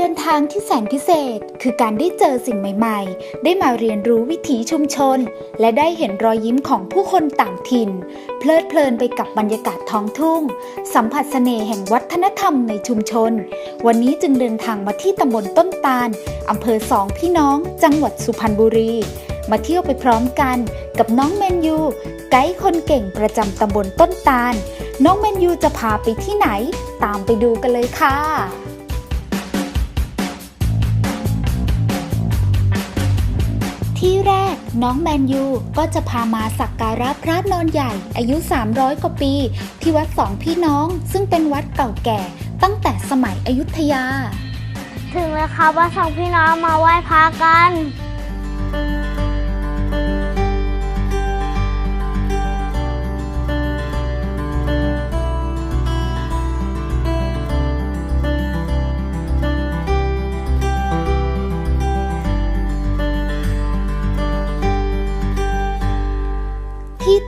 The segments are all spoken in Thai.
เดินทางที่แสนพิเศษ คือการได้เจอสิ่งใหม่ๆ ได้มาเรียนรู้วิถีชุมชน และได้เห็นรอยยิ้มของผู้คนต่างถิ่น เพลิดเพลินไปกับบรรยากาศท้องทุ่ง สัมผัสเสน่ห์แห่งวัฒนธรรมในชุมชน วันนี้จึงเดินทางมาที่ตำบลต้นตาลอำเภอสองพี่น้อง จังหวัดสุพรรณบุรี มาเที่ยวไปพร้อมกันกับน้องแมนยู ไกด์คนเก่งประจำตำบลต้นตาล น้องแมนยูจะพาไปที่ไหน ตามไปดูกันเลยค่ะ ที่แรกน้องแมนยูก็จะพามาสักการะพระนอนใหญ่ อายุ 300 กว่าปี ที่วัดสองพี่น้อง ซึ่งเป็นวัดเก่าแก่ ตั้งแต่สมัยอยุธยา ถึงแล้วครับว่าสองพี่น้องมาไหว้พระกัน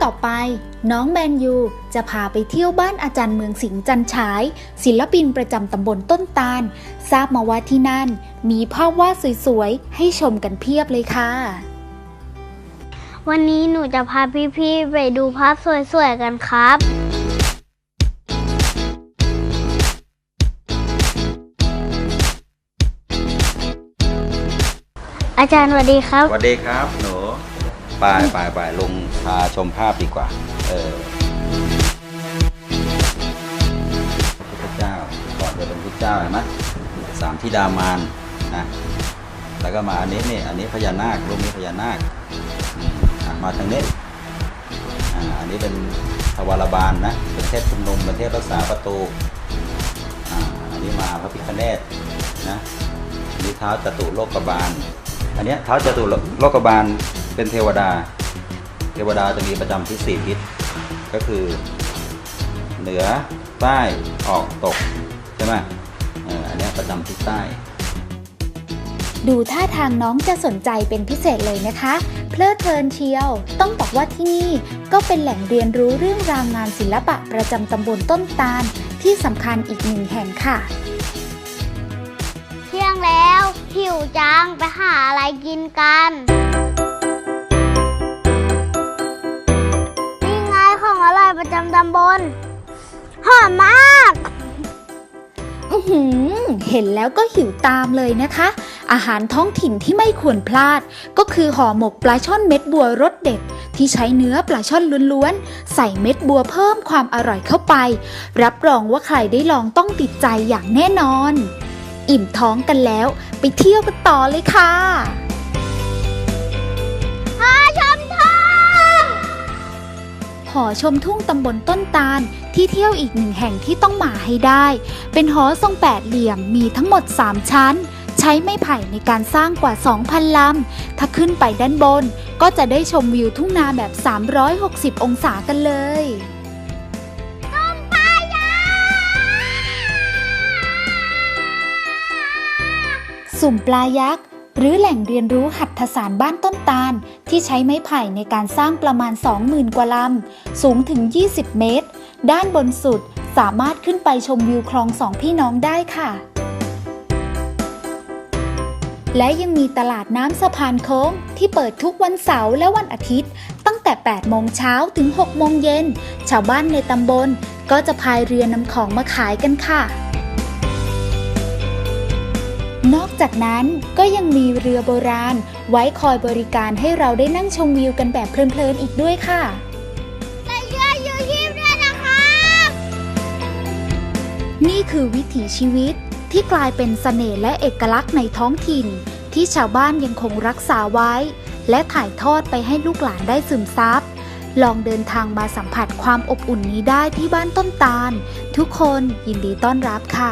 ต่อไป น้องแมนยู จะพาไปเที่ยวบ้านอาจารย์เมืองสิงห์จันฉาย ศิลปินประจำตำบลต้นตาล ทราบมาว่าที่นั่น มีภาพวาดสวยๆ ให้ชมกันเพียบเลยค่ะ วันนี้หนูจะพาพี่ๆไปดูภาพสวยๆกันครับอาจารย์สวัสดีครับ สวัสดีครับ หนู ไปไปไปลงพาชมภาพดีกว่า เออพระพุทธเจ้าก่อนจะเป็นพระพุทธเจ้าเห็นไหมสามธิดามานนะแล้วก็มาอันนี้นี่อันนี้พญานาครูปนี้พญานาคมาทางนี้อันนี้เป็นทวารบาลนะเป็นเทพชุมนุมเป็นเทพรักษาประตูอันนี้มาพระพิฆเนศนะอันนี้เท้าจตุโลกบาล อันนี้เท้าจตุโลกบาล เป็นเทวดา เทวดาจะมีประจำทิศสี่ทิศก็คือ เหนือใต้ออกตกใช่ไหมเอออันเนี้ยประจำทิศใต้ ดูท่าทางน้องจะสนใจเป็นพิเศษเลยนะคะ เพลิดเพลินเชียว ต้องบอกว่าที่นี่ก็เป็นแหล่งเรียนรู้เรื่องราวงานศิลปะประจำตำบลต้นตาล ที่สำคัญอีกหนึ่งแห่งค่ะ เที่ยงแล้วหิวจังไปหาอะไรกินกันนี่ หอมมาก อื้อหือเห็นแล้วก็หิวตามเลยนะคะ อาหารท้องถิ่นที่ไม่ควรพลาด ก็คือห่อหมกปลาช่อนเม็ดบัวรสเด็ด ที่ใช้เนื้อปลาช่อนล้วนๆ ใส่เม็ดบัวเพิ่มความอร่อยเข้าไป รับรองว่าใครได้ลองต้องติดใจอย่างแน่นอน อิ่มท้องกันแล้ว ไปเที่ยวกันต่อเลยค่ะหาชมทอง หอชมทุ่งตำบลต้นตาล ที่เที่ยวอีกหนึ่งแห่งที่ต้องมาให้ได้ เป็นหอทรงแปดเหลี่ยมมีทั้งหมด 3 ชั้น ใช้ไม้ไผ่ในการสร้างกว่า 2,000 ลำ ถ้าขึ้นไปด้านบน ก็จะได้ชมวิวทุ่งนาแบบ 360 องศากันเลยสุ่มปลายักษ์ หรือแหล่งเรียนรู้หัตถสารบ้านต้นตาล ที่ใช้ไม้ไผ่ในการสร้างประมาณ 20,000 กว่าลำ สูงถึง 20 เมตร ด้านบนสุดสามารถขึ้นไปชมวิวคลองสองพี่น้องได้ค่ะ และยังมีตลาดน้ำสะพานโค้ง ที่เปิดทุกวันเสาร์และวันอาทิตย์ ตั้งแต่ 8 โมงเช้าถึง 6 โมงเย็น ชาวบ้านในตำบลก็จะพายเรือนำของมาขายกันค่ะ นอกจากนั้นก็ยังมีเรือโบราณ ไว้คอยบริการให้เราได้นั่งชมวิวกันแบบเพลินๆอีกด้วยค่ะและเชื่ออยู่ชีพด้วยนะครับนี่คือวิถีชีวิตที่กลายเป็นเสน่ห์และเอกลักษณ์ในท้องถิ่น ที่ชาวบ้านยังคงรักษาไว้ และถ่ายทอดไปให้ลูกหลานได้ซึมซับลองเดินทางมาสัมผัสความอบอุ่นนี้ได้ที่บ้านต้นตาล ทุกคนยินดีต้อนรับค่ะ